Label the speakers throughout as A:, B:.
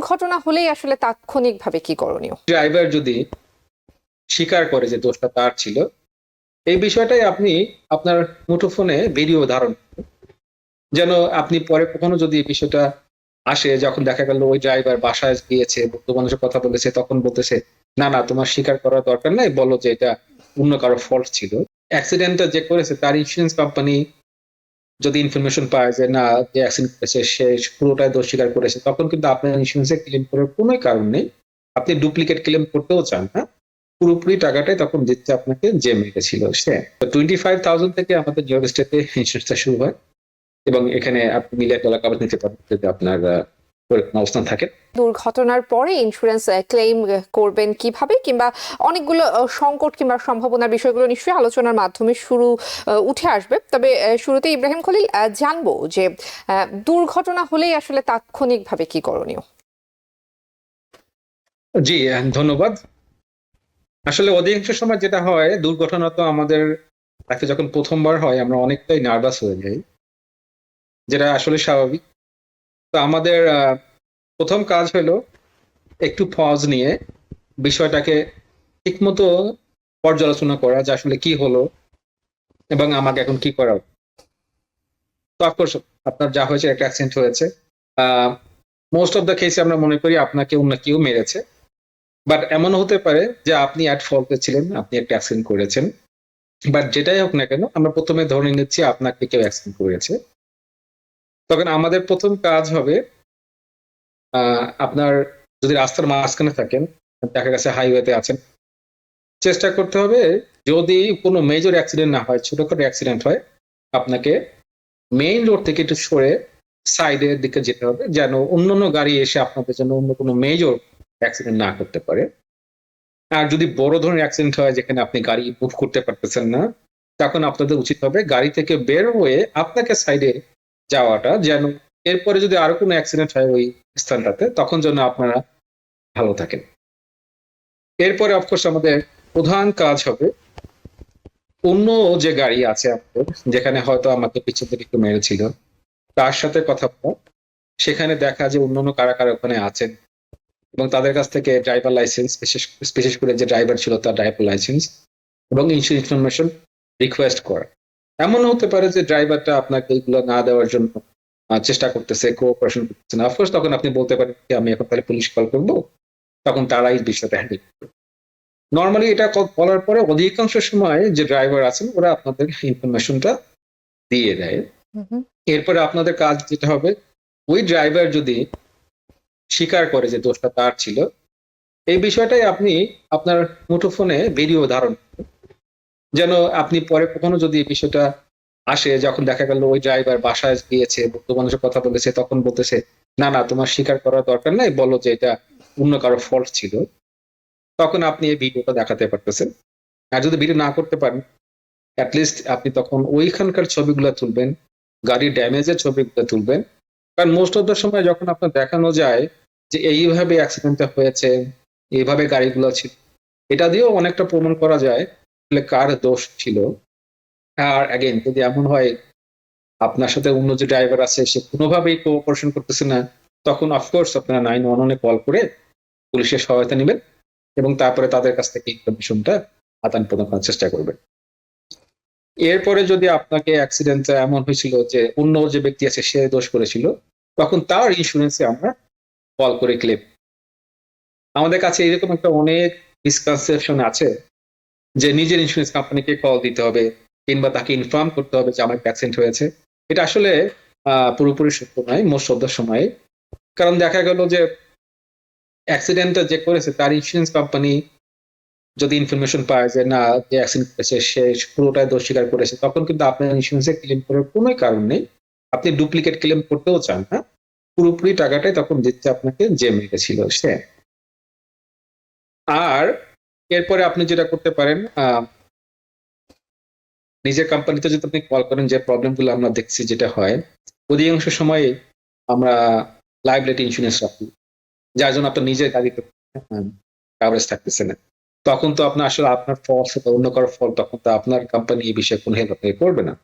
A: দুর্ঘটনা হলেই আসলে তাৎক্ষণিকভাবে কি করণীয়?
B: ড্রাইভার যদি স্বীকার করে যে দোষটা তার ছিল, এই বিষয়টাই আপনি আপনার মুঠোফোনে ভিডিও ধারণ যেন আপনি পরে কখনো যদি এই বিষয়টা আসে, যখন দেখা গেল ওই ড্রাইভার বাসায় গিয়েছে মানুষের কথা বলেছে, তখন বলতেছে, না না, তোমার স্বীকার করার দরকার নাই, বলো যে এটা অন্য কারও ফল্ট ছিল। অ্যাক্সিডেন্টটা যে করেছে, তার ইন্স্যুরেন্স কোম্পানি যদি ইনফরমেশন পায় যে না, যে অ্যাক্সিডেন্ট করেছে, সে পুরোটাই দোষ স্বীকার করেছে, তখন কিন্তু আপনার ইন্স্যুরেন্সে ক্লেম করার কোনো কারণ নেই। আপনি ডুপ্লিকেট ক্লেম করতেও চান না। পুরোপুরি টাকাটাই তখন দিচ্ছে আপনাকে যে মেরেছিল সে। টোয়েন্টি ফাইভ থাউজেন্ড থেকে আমাদের জিও স্টেটে ইন্স্যুরেন্সটা শুরু হয়। এবং এখানে আপনি মিলিয়ন ডলার কাভার নিতে পারেন যদি আপনার অবস্থান থাকে
A: দুর্ঘটনার পরে ইন্স্যুরেন্স ক্লেম করবেন কীভাবে? কিংবা অনেকগুলো সংকট কিংবা সম্ভাবনার বিষয়গুলো নিশ্চয়ই আলোচনার মাধ্যমে শুরু উঠে আসবে। তবে শুরুতে ইব্রাহিম খলিল জানব যে দুর্ঘটনা হলেই আসলে তাৎক্ষণিকভাবে কি করণীয়?
B: জি ধন্যবাদ। আসলে অধিকাংশ সময় যেটা হয় দুর্ঘটনা তো আমাদের লাইফে যখন প্রথমবার হয় আমরা অনেকটাই নার্ভাস হয়ে যাই যেটা আসলে স্বাভাবিক। তো আমাদের প্রথম কাজ হলো একটু পজ নিয়ে বিষয়টাকে ঠিকমতো পর্যালোচনা করা যে আসলে কি হলো এবং আমাকে এখন কি করা। তো অফকোর্স আপনার যা হয়েছে একটা অ্যাক্সিডেন্ট হয়েছে। মোস্ট অফ দ্য কেসে আমরা মনে করি আপনাকে অন্য কেউ মেরেছে। বাট এমন হতে পারে যে আপনি অ্যাট ফল্টে ছিলেন, আপনি একটা অ্যাক্সিডেন্ট করেছেন। বাট যেটাই হোক না কেন, আমরা প্রথমে ধরে নিচ্ছি আপনাকে কেউ অ্যাক্সিডেন্ট করেছে। তখন আমাদের প্রথম কাজ হবে আপনার যদি রাস্তার মাঝখানে থাকেন, দেখা গেছে হাইওয়েতে আছেন, চেষ্টা করতে হবে যদি কোনো মেজর অ্যাক্সিডেন্ট না হয়, ছোটখাটো অ্যাক্সিডেন্ট হয়, আপনাকে মেইন রোড থেকে একটু সরে সাইডের দিকে যেতে হবে, যেন অন্যান্য গাড়ি এসে আপনাদের জন্য অন্য কোনো মেজর অ্যাক্সিডেন্ট না করতে পারে। আর যদি বড় ধরনের অ্যাক্সিডেন্ট হয়, যেখানে আপনি গাড়ি মুভ করতে পারতেছেন না, তখন আপনাদের উচিত হবে গাড়ি থেকে বের হয়ে আপনাকে সাইডে যাওয়াটা, যেন এরপরে যদি আরও কোনো অ্যাক্সিডেন্ট হয় ওই স্থানটাতে, তখন যেন আপনারা ভালো থাকেন। এরপরে অফকোর্স আমাদের প্রধান কাজ হবে অন্য যে গাড়ি আছে আপনাদের যেখানে হয়তো আমাকে পিছন থেকে একটু মেরেছিল তার সাথে কথা বলা। সেখানে দেখা যে অন্যান্য কারা কারা ওখানে আছেন এবং তাদের কাছ থেকে ড্রাইভার লাইসেন্স বিশেষ বিশেষ করে যে ড্রাইভার ছিল তার ড্রাইভার লাইসেন্স এবং ইনফরমেশন রিকোয়েস্ট করা। এমন হতে পারে যে ড্রাইভারটা আপনাকে এগুলো না দেওয়ার জন্য চেষ্টা করতেছে কোঅপারেশন করতেছে না। অফকোর্স তখন আপনি বলতে পারেন যে আমি এখন তাহলে পুলিশ কল করব। তখন তারাই বিষয়টা হ্যান্ডেল করবে। নর্মালি এটা বলার পরে অধিকাংশ সময় যে ড্রাইভার আছেন ওরা আপনাদের ইনফরমেশনটা দিয়ে দেয়। এরপরে আপনাদের কাজ যেটা হবে ওই ড্রাইভার যদি স্বীকার করে যে দোষটা তার ছিল এই বিষয়টাই আপনি আপনার মুঠোফোনে ভিডিও ধারণ যেন আপনি পরে কখনো যদি এই বিষয়টা আসে, যখন দেখা গেল ওই ড্রাইভার বাসায় গিয়েছে, বন্ধু মানুষের কথা বলেছে, তখন বলতেছে, না না, তোমার স্বীকার করার দরকার নাই, বলো যে এটা অন্য কারও ফল্ট ছিল। তখন আপনি এই ভিডিওটা দেখাতে পারতেছেন। আর যদি ভিডিও না করতে পারেন অ্যাটলিস্ট আপনি তখন ওইখানকার ছবিগুলো তুলবেন, গাড়ির ড্যামেজের ছবিগুলো তুলবেন। কারণ মোস্ট অফ দ্য সময় যখন আপনার দেখানো যায় যে এইভাবে অ্যাক্সিডেন্টটা হয়েছে, এইভাবে গাড়িগুলো ছিল, এটা দিয়েও অনেকটা প্রমাণ করা যায় কার দোষ ছিল। আর অ্যাগেন যদি এমন হয়, আপনার সাথে অন্য যে ড্রাইভার আছে, সে কোনোভাবেই কোঅপারেশন করতেছে না, তখন অফকোর্স আপনারা নাইন ওয়ান ওয়ানে কল করে পুলিশের সহায়তা নেবেন এবং তারপরে তাদের কাছ থেকে ইনফরমেশনটা আদান প্রদান করার চেষ্টা করবেন। এরপরে যদি আপনাকে অ্যাক্সিডেন্ট এমন হয়েছিল যে অন্য যে ব্যক্তি আছে, সে দোষ করেছিল, তখন তার ইন্স্যুরেন্সে আমরা কল করে ক্লেম আমাদের কাছে এরকম একটা অনেক মিসকনসেপশন আছে যে নিজের ইন্স্যুরেন্স কোম্পানিকে কল দিতে হবে কিংবা তাকে ইনফর্ম করতে হবে যে আমার অ্যাক্সিডেন্ট হয়েছে। এটা আসলে পুরোপুরি সত্য নয় মোস্ট অফ দ্য সময়। কারণ দেখা গেল যে অ্যাক্সিডেন্টটা যে করেছে, তার ইন্স্যুরেন্স কোম্পানি যদি ইনফরমেশন পায় যে, না, যে অ্যাক্সিডেন্ট করেছে, সে পুরোটাই দোষ স্বীকার করেছে, তখন কিন্তু আপনার ইন্স্যুরেন্সে ক্লেম করার কোনো কারণ নেই। আপনি ডুপ্লিকেট ক্লেম করতেও চান না। পুরোপুরি টাকাটাই তখন দিচ্ছে আপনাকে যে মেরেছিল সে। আর, এরপরে আপনি যেটা করতে পারেন নিজের কোম্পানিতে যদি আপনি কল করেন যে প্রবলেমগুলো আমরা দেখছি যেটা হয়, অধিকাংশ সময়ে আমরা লাইবিলিটি ইন্স্যুরেন্স রাখি। যার জন্য আপনার নিজের গাড়িতে কাভারেজ থাকতেছে না। তখন তো আপনার আসলে আপনার ফল্ট বা অন্য কারও ফল তখন তো আপনার কোম্পানি এই বিষয়ে কোনো হেল্প আপনাকে করবে না।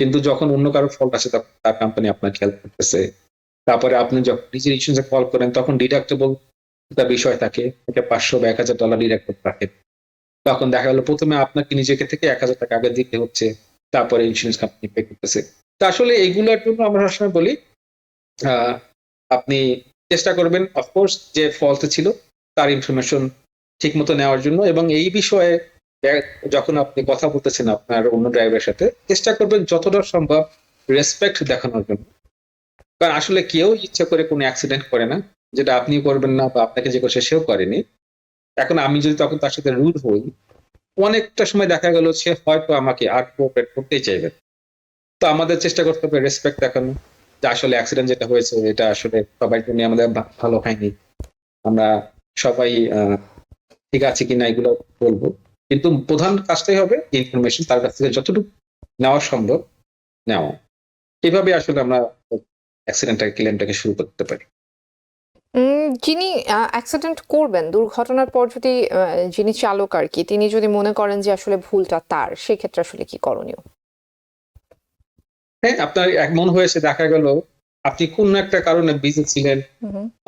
B: কিন্তু যখন অন্য কারও ফল্ট আছে তখন তার কোম্পানি আপনাকে হেল্প করতেছে। তারপরে আপনি যখন নিজের ইন্স্যুরেন্সে কল করেন, তখন ডিডাক্টেবল একটা বিষয় থাকে। এটা পাঁচশো বা এক হাজার ডলার ডিডাক্টেবল রাখে তখন দেখা গেলো প্রথমে আপনাকে নিজেকে থেকে এক হাজার টাকা আগে দিতে হচ্ছে, তারপরে ইন্স্যুরেন্স কোম্পানি পে করতেছে। তা আসলে এইগুলোর জন্য আমরা সবসময় বলি আপনি চেষ্টা করবেন অফকোর্স যে ফল্ট ছিল, তার ইনফরমেশন ঠিক মতো নেওয়ার জন্য এবং এই বিষয়ে যখন আপনি কথা বলতেছেন আপনার অন্য ড্রাইভারের সাথে, চেষ্টা করবেন যতটা সম্ভব রেসপেক্ট দেখানোর জন্য। কারণ আসলে কেউ ইচ্ছা করে কোনো অ্যাক্সিডেন্ট করে না, যেটা আপনি করবেন না বা আপনাকে যে করছে সেও করেনি। এখন আমি যদি তখন তার সাথে রুড হই, অনেকটা সময় দেখা গেল সে হয়তো আমাকে আর কোঅপারেট করতেই চাইবে। তো আমাদের চেষ্টা করতে হবে রেসপেক্ট দেখানো, যে আসলে অ্যাক্সিডেন্ট যেটা হয়েছে, এটা আসলে সবার জন্য আমাদের ভালো হয়নি। আমরা সবাই ঠিক আছে কিনা এগুলো বলব। কিন্তু প্রধান কাজটাই হবে ইনফরমেশন তার কাছ থেকে যতটুকু নেওয়া সম্ভব নেওয়া। এভাবে আসলে আমরা অ্যাক্সিডেন্টটাকে ক্লেমটাকে শুরু করতে পারি।
A: উম, যিনি অ্যাক্সিডেন্ট করবেন দুর্ঘটনার পর যদি যিনি চালক আর কি তিনি যদি মনে করেন যে আসলে ভুলটা তার সেক্ষেত্রে আসলে কি করণীয়?
B: হ্যাঁ আপনার এমন হয়েছে দেখা গেল আপনি কোন একটা কারণে বিজি ছিলেন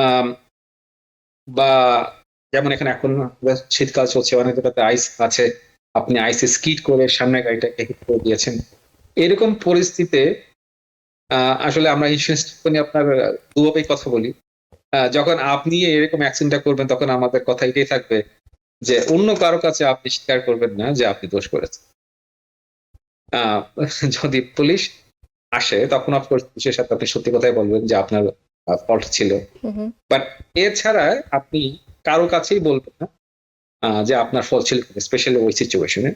B: আম, বা যেমন এখানে এখন শীতকাল চলছে অনেক জায়গাতে আইস আছে আপনি আইসে স্কিড করে সামনে গাড়িটাকে হিট করে দিয়েছেন। এরকম পরিস্থিতিতে আসলে আমরা ইন্স্যুরেন্স কোম্পানি আপনার দুভাবেই কথা বলি। যখন আপনি এরকম অ্যাক্সিডেন্টটা করবেন তখন আমাদের কথা এটাই থাকবে যে অন্য কারও কাছে আপনি স্বীকার করবেন না যে আপনি দোষ করেছেন। যদি পুলিশ আসে তখন অফকোর্স পুলিশের সাথে আপনি সত্যি কথাই বলবেন যে আপনার ফল্ট ছিল। বাট এছাড়া আপনি কারও কাছেই বলবেন না যে আপনার ফল ছিল স্পেশালি ওই সিচুয়েশনে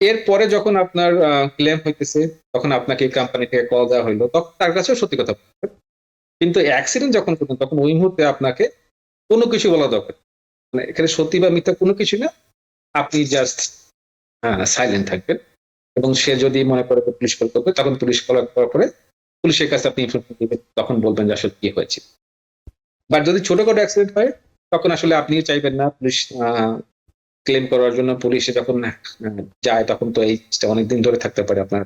B: এরপরে যখন আপনার ক্লেম হইতেছে তখন আপনাকে কোম্পানি থেকে কল দেওয়া হইল তখন তার কাছেও সত্যি কথা বলবেন। কিন্তু অ্যাক্সিডেন্ট যখন করবেন তখন ওই মুহূর্তে আপনাকে কোনো কিছু বলা দরকার মানে এখানে সত্যি বা মিথ্যা কোনো কিছু না। আপনি জাস্ট সাইলেন্ট থাকবেন। এবং সে যদি মনে করে পুলিশ কল করবে, তখন পুলিশ কল করার পরে পুলিশের কাছে আপনি ইনফরমেশন দিবেন, তখন বলবেন যে আসলে কি হয়েছে। বাট যদি ছোটখাটো অ্যাক্সিডেন্ট হয়, তখন আসলে আপনিও চাইবেন না পুলিশ ক্লেম করার জন্য। পুলিশে যখন যায়, তখন তো এই অনেকদিন ধরে থাকতে পারে আপনার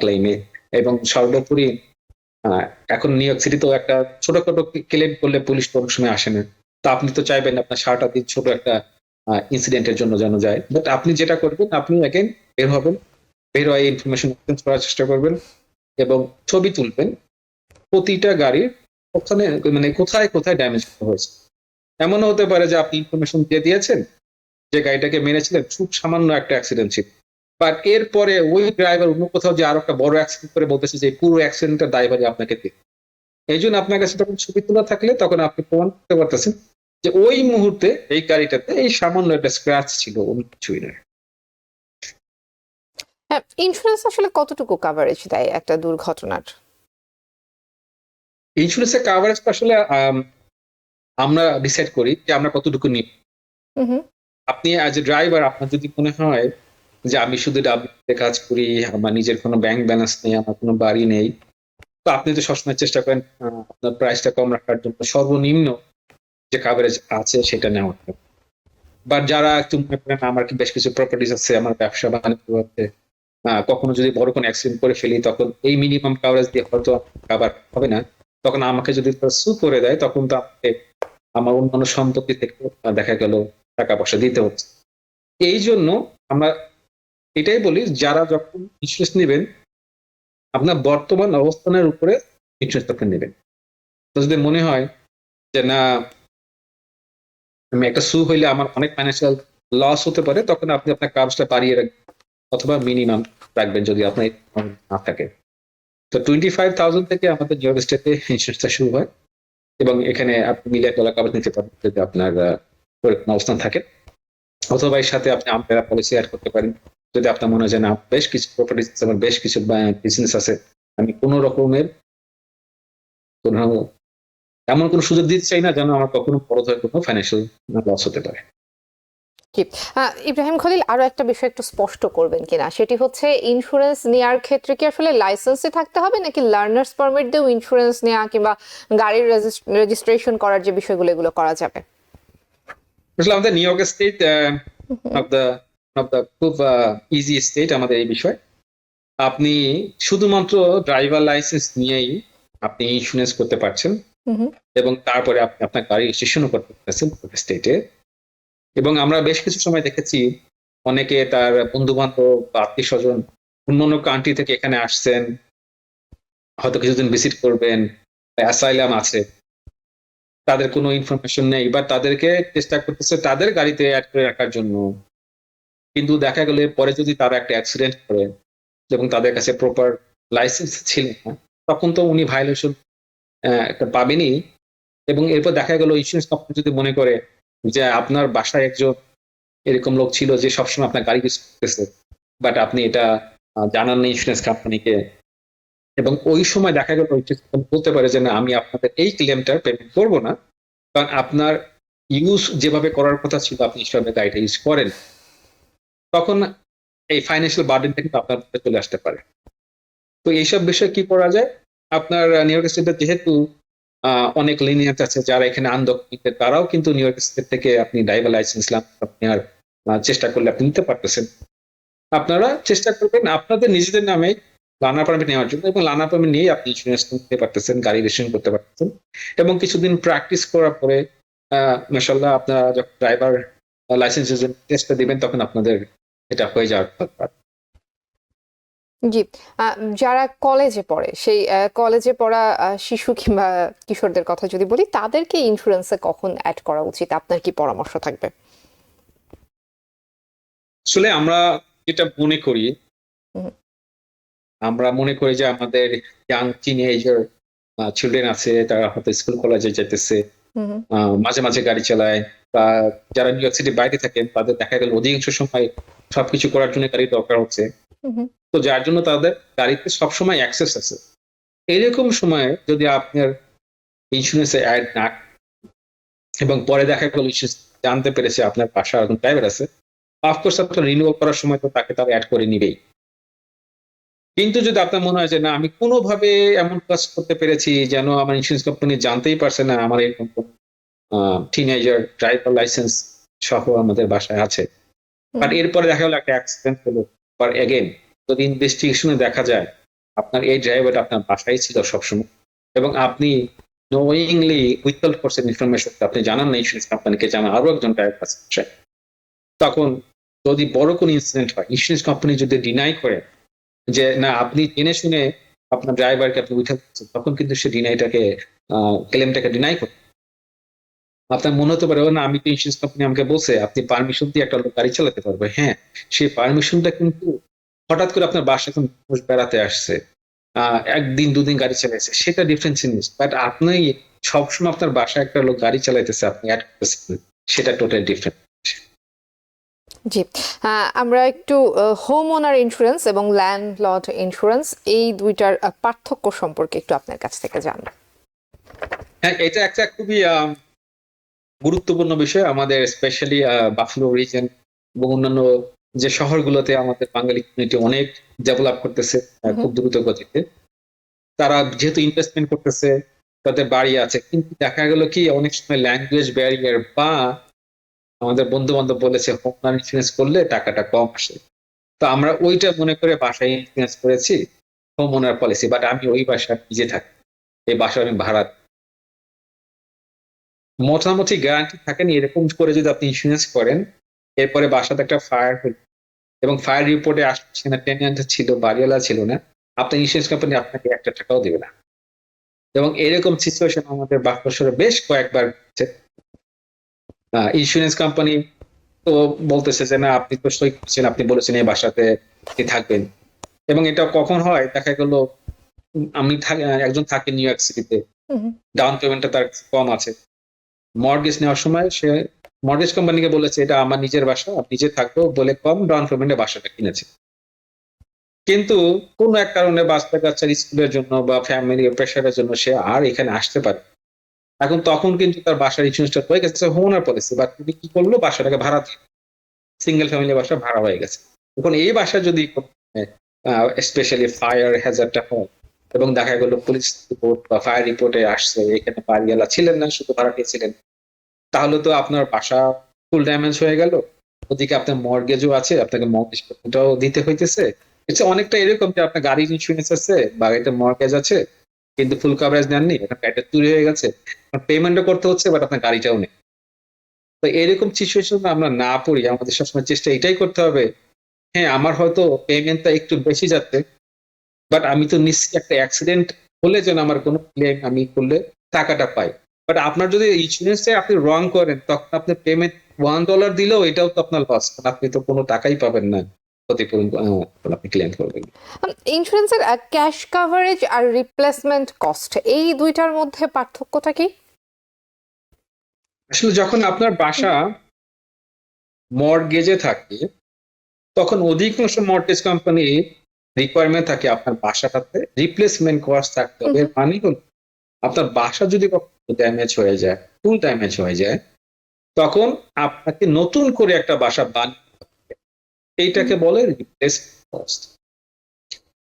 B: ক্লেমে এবং সর্বোপরি এখন নিউ ইয়র্ক সিটিতেও একটা ছোটখাটো ক্লেম করলে পুলিশ তো সময় আসে না। তো আপনি তো চাইবেন আপনার সারাটা দিন ছোট একটা ইনসিডেন্টের জন্য যেন যায়। বাট আপনি যেটা করবেন আপনি অ্যাগেন বের হবেন, বের হয়ে ইনফরমেশন করার চেষ্টা করবেন এবং ছবি তুলবেন। প্রতিটা গাড়ির ওখানে মানে কোথায় কোথায় ড্যামেজ হয়েছে। এমনও হতে পারে যে আপনি ইনফরমেশন দিয়ে দিয়েছেন, যে গাড়িটাকে মেরেছিলেন, খুব সামান্য একটা অ্যাক্সিডেন্ট ছিল। বাট এরপরে ওই ড্রাইভার অন্য কোথাও যে আরও একটা বড় অ্যাক্সিডেন্ট করে বলতেছে যে পুরো অ্যাক্সিডেন্টের দায়ভারই আপনাকে দিন এই জন্য আপনার কাছে তখন ছবি তোলা থাকলে তখন আপনি প্রমাণ করতে পারতেছেন যে ওই মুহূর্তে এই গাড়িটাতে এই সামান্য একটা স্ক্র্যাচ ছিল অন্য কিছুই নয়।
A: হ্যাঁ ইন্স্যুরেন্স আসলে কতটুকু কাভারেজ দেয় একটা দুর্ঘটনার?
B: ইন্স্যুরেন্সের কাভারেজ আসলে আম, আমরা ডিসাইড করি যে আমরা কতটুকু নিই আপনি অ্যাজ এ ড্রাইভার আপনার যদি মনে হয় যে আমি শুধু ডাব্লিউতে কাজ করি, আমার নিজের কোনো ব্যাংক ব্যালেন্স নেই, আমার কোনো বাড়ি নেই। তো আপনি তো সবসময় চেষ্টা করেন আপনার প্রাইসটা কম রাখার জন্য। সর্বনিম্ন যে কাভারেজ আছে সেটা নেওয়ার বা যারা একটু মনে করেন, আমার কি বেশ কিছু প্রপার্টিস আছে, আমার ব্যবসা বাণিজ্য আছে কখনো যদি বড় কোনো অ্যাক্সিডেন্ট করে ফেলি, তখন এই মিনিমাম কাভারেজ দিয়ে হয়তো কাভার হবে না। তখন আমাকে যদি সু করে দেয়, তখন তো আমাকে আমার অন্যান্য সম্পত্তি থেকে দেখা গেল টাকা পয়সা দিতে হচ্ছে। এই জন্য আমরা এটাই বলি, যারা যখন ইন্স্যুরেন্স নেবেন, আপনার বর্তমান অবস্থানের উপরে ইন্স্যুরেন্স আপনি নেবেন। তো যদি মনে হয় যে, না, আমি একটা সু হইলে আমার অনেক ফাইন্যান্সিয়াল লস হতে পারে, তখন আপনি আপনার কাজটা বাড়িয়ে রাখবেন, অথবা মিনিমাম রাখবেন যদি আপনার না থাকে। তো টোয়েন্টি ফাইভ থাউজেন্ড থেকে আমাদের জিও স্টেটে ইন্স্যুরেন্সটা শুরু হয়, এবং এখানে আপনি মিলিয়ন ডলার কাভার নিতে পারেন যদি আপনার অবস্থান থাকে। অথবা এর সাথে আপনি আমপেরা পলিসি অ্যাড করতে পারেন। যদি আপনার মনে হয় যে না বেশ কিছু প্রপার্টিজ আমার বেশ কিছু বিজনেস আছে আমি কোনো রকমের কোনো এমন কোনো সুযোগ দিতে চাই না যেন আমার কখনো বড় ধরনের কোনো ফাইন্যান্সিয়াল লস হতে পারে।
A: ইব্রাহিম খলিল আরও একটা বিষয় একটু স্পষ্ট করবেন কিনা? সেটি হচ্ছে ইন্স্যুরেন্স নেওয়ার ক্ষেত্রে কি আসলে লাইসেন্সে থাকতে হবে নাকি লার্নার্স পারমিট দিয়েও ইন্স্যুরেন্স নেওয়া কিংবা গাড়ির রেজিস্ট্রেশন করার যে বিষয়গুলো এগুলো করা যাবে?
B: আসলে আমাদের New York state of the of the খুব ইজি স্টেট আমাদের এই বিষয়। আপনি শুধুমাত্র ড্রাইভার লাইসেন্স নিয়েই আপনি ইন্স্যুরেন্স করতে পারছেন। এবং তারপরে আপনি আপনার গাড়ি রেজিস্ট্রেশনও করতে পারছেন স্টেটে এবং আমরা বেশ কিছু সময় দেখেছি অনেকে তার বন্ধু বান্ধব বা আত্মীয় স্বজন অন্য অন্য কান্ট্রি থেকে এখানে আসছেন। হয়তো কিছুদিন ভিজিট করবেন অ্যাসাইলাম আছে। তাদের কোনো ইনফরমেশন নেই বা তাদেরকে চেষ্টা করতেছে তাদের গাড়িতে অ্যাড করে রাখার জন্য। কিন্তু দেখা গেলে পরে যদি তারা একটা অ্যাক্সিডেন্ট করে এবং তাদের কাছে প্রপার লাইসেন্স ছিল না, তখন তো উনি ভায়োলেশন একটা পাবেনই। এবং এরপর দেখা গেল ইন্স্যুরেন্স কোম্পানি যদি মনে করে যে আপনার বাসায় একজন এরকম লোক ছিল যে সবসময় আপনার গাড়ি ইউজ করতেছে বাট আপনি এটা জানান না ইন্স্যুরেন্স কোম্পানিকে এবং ওই সময় দেখা গেল বলতে পারে যে না, আমি আপনাদের এই ক্লেমটার পেমেন্ট করব না, কারণ আপনার ইউজ যেভাবে করার কথা ছিল, আপনি সেভাবে গাড়িটা ইউজ করেন। তখন এই ফাইন্যান্সিয়াল বার্ডেনটা কিন্তু আপনার চলে আসতে পারে। তো এইসব বিষয়ে কি করা যায়? আপনার নিউ ইয়র্ক স্টেটে যেহেতু অনেক লিনিয়েন্স আছে যারা এখানে আনডকুমেন্টেড তারাও কিন্তু নিউ ইয়র্ক স্টেট থেকে আপনি ড্রাইভার লাইসেন্স নেওয়ার আহ, চেষ্টা করলে আপনি নিতে পারতেছেন। আপনারা চেষ্টা করবেন আপনাদের নিজেদের নামে লানা পারমিট নেওয়ার জন্য এবং লানা পারমিট নিয়ে আপনি ইন্স্যুরেন্স নিতে পারতেছেন গাড়ি রেজিস্ট্রেশন করতে পারতেছেন এবং কিছুদিন প্র্যাকটিস করার পরে মাসাল্লাহ আপনারা যখন ড্রাইভার লাইসেন্সের জন্য টেস্টটা দিবেন তখন আপনাদের এটা হয়ে যাওয়ার কথা
A: জি যারা কলেজে পড়ে সেই কলেজে পড়া শিশু কিংবা কিশোরদের কথা যদি বলি তাদেরকে ইন্স্যুরেন্সে কখন অ্যাড করা উচিত? আপনার কি পরামর্শ থাকবে?
B: আসলে আমরা যেটা মনে করি। আমরা মনে করি যে আমাদের ইয়াং টিনেজার চিলড্রেন আছে তারা হয়তো স্কুল কলেজে যেতেছে মাঝে মাঝে গাড়ি চালায় বা যারা নিউ ইয়র্ক সিটির বাইরে থাকেন তাদের দেখা গেল অধিকাংশ সময় সবকিছু করার জন্য গাড়ি দরকার হচ্ছে। তো যার জন্য তাদের গাড়িতে সবসময় অ্যাক্সেস আছে। এইরকম সময়ে যদি আপনার ইন্স্যুরেন্সে অ্যাড না এবং পরে দেখা গেল জানতে পেরেছে আপনার পাশে একজন ড্রাইভার আছে অফকোর্স আপনার রিনিউয়াল করার সময় তো তাকে তারা অ্যাড করে নিবেই। কিন্তু যদি আপনার মনে হয় যে না আমি কোনোভাবে এমন কাজ করতে পেরেছি যেন আমার ইন্স্যুরেন্স কোম্পানি জানতেই পারছে না আমার এরকম টিনেজার ড্রাইভার লাইসেন্স সহ আমাদের বাসায় আছে বাট এরপরে দেখা গেলো একটা অ্যাক্সিডেন্ট হলো। বাট এগেন যদি ইনভেস্টিগেশনে দেখা যায় আপনার এই ড্রাইভারটা আপনার বাসায় ছিল সবসময়। এবং আপনি নোয়িংলি উইথহোল্ড করছেন ইনফরমেশন আপনি জানান না ইন্স্যুরেন্স কোম্পানিকে জানান আরও একজন ড্রাইভার আছে তখন যদি বড় কোনো ইনসিডেন্ট হয় ইন্স্যুরেন্স কোম্পানি যদি ডিনাই করে যে না আপনি জেনে শুনে আপনার ড্রাইভারকে আপনি উইথহোল্ড করছেন তখন কিন্তু সে ডিনাইটাকে ক্লেমটাকে ডিনাই করে আপনার মনে হতে পারে না আমি তো ইন্স্যুরেন্স কোম্পানি আমাকে বলছে আপনি পারমিশন দিয়ে একটা লোক গাড়ি চালাতে পারবে হ্যাঁ সেই পারমিশনটা কিন্তু হঠাৎ করে আপনার এখন মানুষ বেড়াতে আসছে একদিন দুদিন গাড়ি চালাইছে সেটা ডিফারেন্ট জিনিস। বাট আপনি সবসময় আপনার বাসায় একটা লোক গাড়ি চালাইতেছে আপনি অ্যাড করতেছেন সেটা টোটালি ডিফারেন্ট
A: জি আমরা একটু হোম ওনার ইন্স্যুরেন্স এবং ল্যান্ড লর্ড ইন্স্যুরেন্স এই দুইটার পার্থক্য সম্পর্কে একটু আপনার কাছ থেকে জানব।
B: হ্যাঁ এটা একটা খুবই গুরুত্বপূর্ণ বিষয় আমাদের স্পেশালি বাফলো রিজন এবং অন্যান্য যে শহরগুলোতে আমাদের বাঙালি কমিউনিটি অনেক ডেভেলপ করতেছে খুব দ্রুত গতিতে। তারা যেহেতু ইনভেস্টমেন্ট করতেছে তাদের বাড়ি আছে কিন্তু দেখা গেল কি অনেক সময় ল্যাঙ্গুয়েজ ব্যারিয়ার বা আমাদের বন্ধু বান্ধব বলেছে হোম ইন্স্যুরেন্স করলে টাকাটা কম আসে। তো আমরা ওইটা মনে করে বাসায় ইন্স্যুরেন্স করেছি হোম ওনার পলিসি বাট আমি ওই বাসায় নিজে থাকি। এই বাসা আমি ভাড়া। মোটামুটি গ্যারান্টি থাকেন এরকম করে যদি আপনি ইন্স্যুরেন্স করেন এরপরে বাসাতে একটা ফায়ার হলো। এবং ফায়ার রিপোর্টে আসছে না টেনেন্ট ছিল বাড়িওয়ালা ছিল না আপনার ইন্স্যুরেন্স কোম্পানি আপনাকে একটা টাকাও দেবে না। এবং এরকম সিচুয়েশন আমাদের বাক্যসরে বেশ কয়েকবার হচ্ছে। ইন্স্যুরেন্স কোম্পানি তো বলতেছে যে না আপনি তো সই করছেন আপনি বলেছেন এই বাসাতে থাকবেন। এবং এটা কখন হয় দেখা গেল আমি থাকি- একজন থাকে নিউ ইয়র্ক সিটিতে। ডাউন পেমেন্টটা তার কম আছে। মর্গেজ নেওয়ার সময় সে মর্গেজ কোম্পানিকে বলেছে, এটা আমার নিজের বাসা আমি নিজে থাকব বলে কম ডাউন পেমেন্টে বাসাটা কিনেছে। কিন্তু কোনো এক কারণে বাচ্চা কাচ্চার স্কুলের জন্য বা ফ্যামিলি প্রেশারের জন্য সে আর এখানে আসতে পারে এখন তখন কিন্তু তার বাসার ইন্স্যুরেন্সটা হয়ে গেছে হোনার পলিসি বা তুমি কি করল? বাসাটাকে ভাড়া দিয়ে সিঙ্গেল ফ্যামিলি বাসা ভাড়া হয়ে গেছে। এখন এই বাসা যদি স্পেশালি ফায়ার হ্যাজারটা হয় এবং দেখা গেল পুলিশ রিপোর্ট বা ফায়ার রিপোর্টে আসছে, এখানে বাড়িওয়ালা ছিলেন না, শুধু ভাড়া ছিলেন। তাহলে তো আপনার বাসা ফুল ড্যামেজ হয়ে গেল। ওদিকে আপনার মর্গেজও আছে, আপনাকে মর্গেজটাও দিতে হইতেছে। এটা অনেকটা এরকম যে আপনার গাড়ির ইন্স্যুরেন্স আছে, বা এটা মর্গেজ আছে, কিন্তু ফুল কভারেজ নেননি আপনার গাড়িটা চুরি হয়ে গেছে। পেমেন্টও করতে হচ্ছে বাট আপনার গাড়িটাও নেই। তো এরকম সিচুয়েশন আমরা না পড়ি, আমাদের সবসময় চেষ্টা এটাই করতে হবে। হ্যাঁ আমার হয়তো পেমেন্টটা একটু বেশি যাচ্ছে বাট আমি তো নিশ্চয়ই একটা অ্যাক্সিডেন্ট হলে যেন আমার কোনো ক্লেম আমি করলে টাকাটা পাই। বাট আপনার যদি ইন্স্যুরেন্সে আপনি রং করেন তখন আপনি পেমেন্ট ওয়ান ডলার দিলেও এটাও তো আপনার লস আপনি তো কোনো টাকাই পাবেন না। ক্ষতিপূরণ আপনি ক্লেম করবেন।
A: ইন্স্যুরেন্সের ক্যাশ কাভারেজ আর রিপ্লেসমেন্ট কস্ট এই দুইটার মধ্যে পার্থক্যটা কি?
B: আসলে যখন আপনার বাসা মর্গেজে থাকে তখন অধিকাংশ মর্গেজ কোম্পানি রিকোয়ারমেন্ট থাকে আপনার বাসাটাতে রিপ্লেসমেন্ট কস্ট থাকতে হবে। এর মানে হলো আপনার বাসা যদি ড্যামেজ হয়ে যায় ফুল ড্যামেজ হয়ে যায় তখন আপনাকে নতুন করে একটা বাসা বানিয়ে। এইটাকে বলে রিপ্লেস কস্ট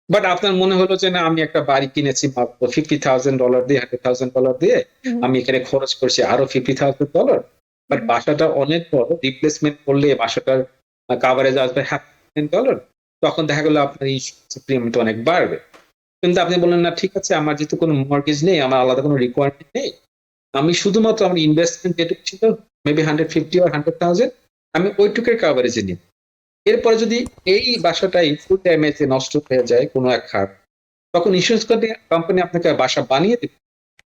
B: বাট আপনার মনে হলো যে না আমি একটা বাড়ি কিনেছি মাত্র ফিফটি থাউজেন্ড ডলার দিয়ে হান্ড্রেড থাউজেন্ড ডলার দিয়ে আমি এখানে খরচ করছি আরও ফিফটি থাউজেন্ড ডলার বাট বাসাটা অনেক বড় রিপ্লেসমেন্ট করলে বাসাটার কাভারেজ আসবে হাফ ডলার তখন দেখা গেলো আপনার ইন্স্যুরেন্স প্রিমিয়ামটা অনেক বাড়বে। কিন্তু আপনি বললেন, না, ঠিক আছে, আমার যেহেতু কোনো মর্গেজ নেই, আমার আলাদা কোনো রিকোয়ারমেন্ট নেই, আমি শুধুমাত্র আমার ইনভেস্টমেন্ট যেটুকু ছিল মেবি হান্ড্রেড ফিফটি আর হান্ড্রেড থাউজেন্ড আমি ওইটুকের কাভারেজে নিই এরপরে যদি এই বাসাটাই ফুল ড্যামেজে নষ্ট হয়ে যায় কোনো এক খাত তখন ইন্স্যুরেন্স কোম্পানি আপনাকে বাসা বানিয়ে দেবে।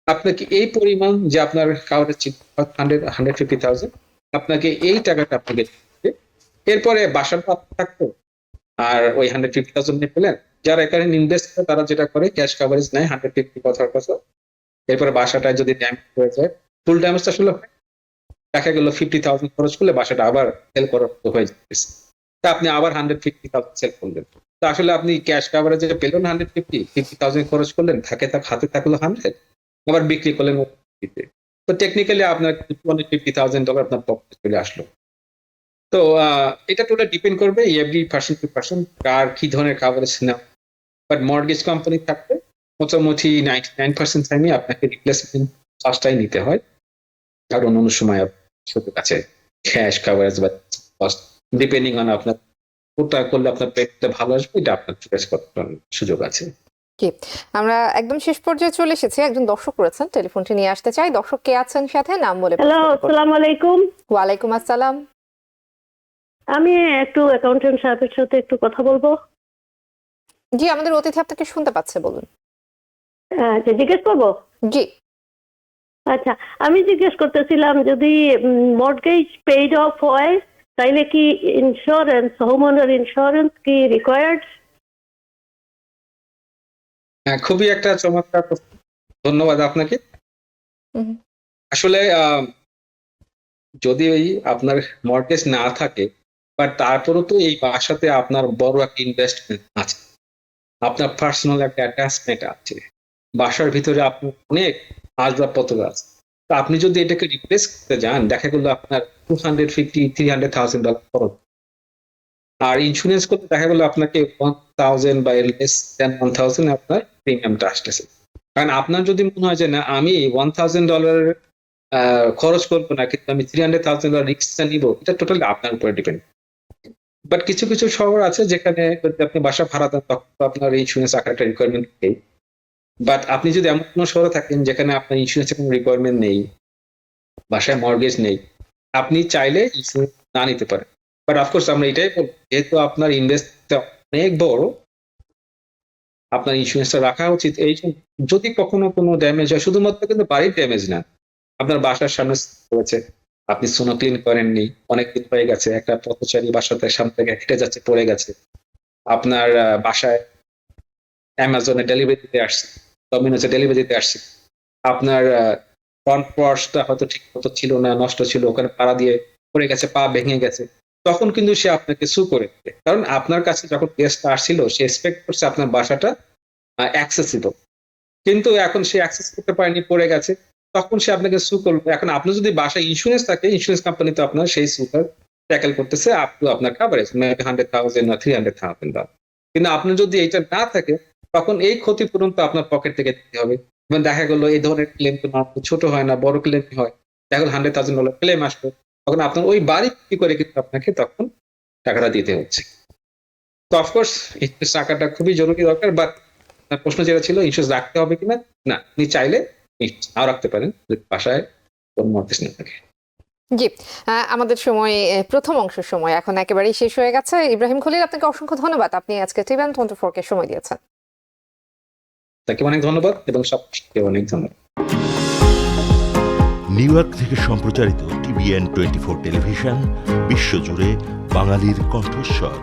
B: আপনাকে এই পরিমাণ যে আপনার কাভারেজ ছিল হান্ড্রেড হান্ড্রেড ফিফটি থাউজেন্ড আপনাকে এই টাকাটা আপনাকে এরপরে বাসাটা থাকতো আর ওই হান্ড্রেড ফিফটি থাউজেন্ড নিয়ে পেলেন। যারা এখানে ইনভেস্ট করে, তারা যেটা করে ক্যাশ কাভারেজ নেয় হান্ড্রেড ফিফটি কথার কথা। এরপরে বাসাটা যদি ড্যামেজ হয়ে যায় ফুল ড্যামেজটা আসলে দেখা গেল ফিফটি থাউজেন্ড খরচ করলে বাসাটা আবার সেল করার মতো হয়ে যাচ্ছে। তা আপনি আবার হান্ড্রেড ফিফটি থাউজেন্ড সেল করলেন। তো আসলে আপনি ক্যাশ কাভারেজে পেলেন হান্ড্রেড ফিফটি ফিফটি থাউজেন্ড খরচ করলেন, থাকে থাক, হাতে থাকল হান্ড্রেড আবার বিক্রি করলেন তো। টেকনিক্যালি আপনার ফিফটি থাউজেন্ড ডলার আপনার পকেটে চলে আসলো। তো আহ, এটা টোটাল ডিপেন্ড করবে এভরি পার্সন টু পার্সন কার কি ধরনের কাভারেজ নেওয়া। বাট মর্গেজ কোম্পানি থাকলে মোটামুটি নাইনটি নাইন পার্সেন্ট টাইমে আপনাকে রিপ্লেসমেন্ট চার্জটাই নিতে হয়। আর অন্য অন্য সময় সুযোগ আছে ক্যাশ কাভারেজ বা কস্ট ডিপেন্ডিং অন আপনার কোনটা করলে আপনার পেটটা ভালো আসবে এটা আপনার চয়েস করার সুযোগ আছে।
A: আমরা একদম শেষ পর্যায়ে চলে এসেছি। একজন দর্শক করেছেন টেলিফোনটি নিয়ে আসতে চাই। দর্শক কে আছেন সাথে? নাম বলে
C: হ্যালো। আসসালামু আলাইকুম।
A: ওয়ালাইকুম আসসালাম।
C: আমি একটু অ্যাকাউন্টেন্ট সাহেবের সাথে একটু কথা বলব।
A: জি আমাদের অতিথি আপনাকে শুনতে পাচ্ছে বলুন।
C: আচ্ছা জিজ্ঞেস করব?
A: জি।
C: আচ্ছা আমি জিজ্ঞেস করতেছিলাম যদি মর্গেজ পেইড অফ হয় তাইলে কি ইন্স্যুরেন্স হোম ওনার ইন্স্যুরেন্স কি রিকোয়ার্ড
B: হ্যাঁ খুবই একটা চমৎকার ধন্যবাদ আপনাকে। আসলে যদি ওই আপনার মর্গেজ না থাকে বাট তারপরেও তো এই বাসাতে আপনার বড় একটা ইনভেস্টমেন্ট আছে। আপনার পার্সোনাল একটা অ্যাটাচমেন্ট আছে। বাসার ভিতরে আপনার অনেক আসবাবপত্র আছে। তো আপনি যদি এটাকে রিপ্লেস করতে যান, দেখা গেলো আপনার two hundred fifty three hundred thousand dollar খরচ। আর ইন্স্যুরেন্স করতে দেখা গেলো আপনাকে ওয়ান থাউজেন্ড বা লেস দেন ওয়ান থাউজেন্ড আপনার প্রিমিয়ামটা আসতেছে। কারণ আপনার যদি মনে হয় যে, না, আমি ওয়ান থাউজেন্ড ডলার খরচ করব না, কিন্তু আমি থ্রি হান্ড্রেড থাউজেন্ড ডলার রিক্সটা নিবো, এটা টোটালি আপনার উপরে ডিপেন্ড বাট কিছু কিছু শহর আছে যেখানে আপনি বাসা ভাড়া দেন, তখন তো আপনার ইন্স্যুরেন্স আকার একটা রিকোয়ারমেন্ট নেই। বাট আপনি যদি এমন কোনো শহরে থাকেন যেখানে আপনার ইন্স্যুরেন্সের কোনো রিকোয়ারমেন্ট নেই, বাসায় মর্গেজ নেই, আপনি চাইলে ইন্স্যুরেন্স না নিতে পারেন। বাট অফকোর্স আমরা এটাই বলব, যেহেতু আপনার ইনভেস্টটা অনেক বড়, আপনার ইন্স্যুরেন্সটা রাখা উচিত। এই যদি কখনো কোনো ড্যামেজ হয়, শুধুমাত্র কিন্তু বাড়ির ড্যামেজ না, আপনার বাসার সামনে হয়েছে আপনি সোনো ক্লিন করেননি, অনেক দিন হয়ে গেছে, একটা পথচারী বাসাতে সামনে থেকে হেঁটে যাচ্ছে, পড়ে গেছে। আপনার বাসায় অ্যামাজনে ডেলিভারি দিতে আসছে ডমিনোসে ডেলিভারি দিতে আসছে। আপনার ফ্রন্ট পর্সটা হয়তো ঠিক মতো ছিল না, নষ্ট ছিল, ওখানে পাড়া দিয়ে পড়ে গেছে, পা ভেঙে গেছে। তখন কিন্তু সে আপনাকে সু করে দেবে। কারণ আপনার কাছে যখন গেস্টটা আসছিল, সে এক্সপেক্ট করছে আপনার বাসাটা অ্যাক্সেসিবল কিন্তু এখন সে অ্যাক্সেস করতে পারেনি, পড়ে গেছে। তখন সে আপনাকে সু করবে এখন আপনার যদি বাসায় ইন্স্যুরেন্স থাকে ইন্স্যুরেন্স কোম্পানি তো আপনার সেই সুটা ট্যাকেল করতেছে আপ টু আপনার কাভারেজ মেবি হান্ড্রেড থাউজেন্ড বা থ্রি হান্ড্রেড থাউজেন্ড কিন্তু আপনার যদি এইটা না থাকে, তখন এই ক্ষতিপূরণ তো আপনার পকেট থেকে দিতে হবে। এবং দেখা গেলো, এই ধরনের ক্লেম তো ছোট হয় না, বড় ক্লেম হয়। দেখা গেলো হান্ড্রেড থাউজেন্ড ডলার ক্লেম আসবে তখন আপনার ওই বাড়ি কি করে কিন্তু আপনাকে তখন টাকাটা দিতে হচ্ছে। তো অফকোর্স এই টাকাটা খুবই জরুরি দরকার বাট প্রশ্ন যেটা ছিল ইন্স্যুরেন্স রাখতে হবে কিনা? না, আপনি চাইলে নাও রাখতে পারেন যদি বাসায় কোনো মর্টিস না থাকে।
A: জি আমাদের সময় প্রথম অংশের সময় এখন একেবারেই শেষ হয়ে গেছে। ইব্রাহিম খলিল আপনাকে অসংখ্য ধন্যবাদ। আপনি আজকে টিভেন টোয়েন্টি ফোরকে সময় দিয়েছেন।
B: তাকে অনেক ধন্যবাদ এবং সবকে অনেক ধন্যবাদ।
D: নিউ ইয়র্ক থেকে সম্প্রচারিত টিভিএন টোয়েন্টি ফোর টেলিভিশন বিশ্বজুড়ে বাঙালির কণ্ঠস্বর।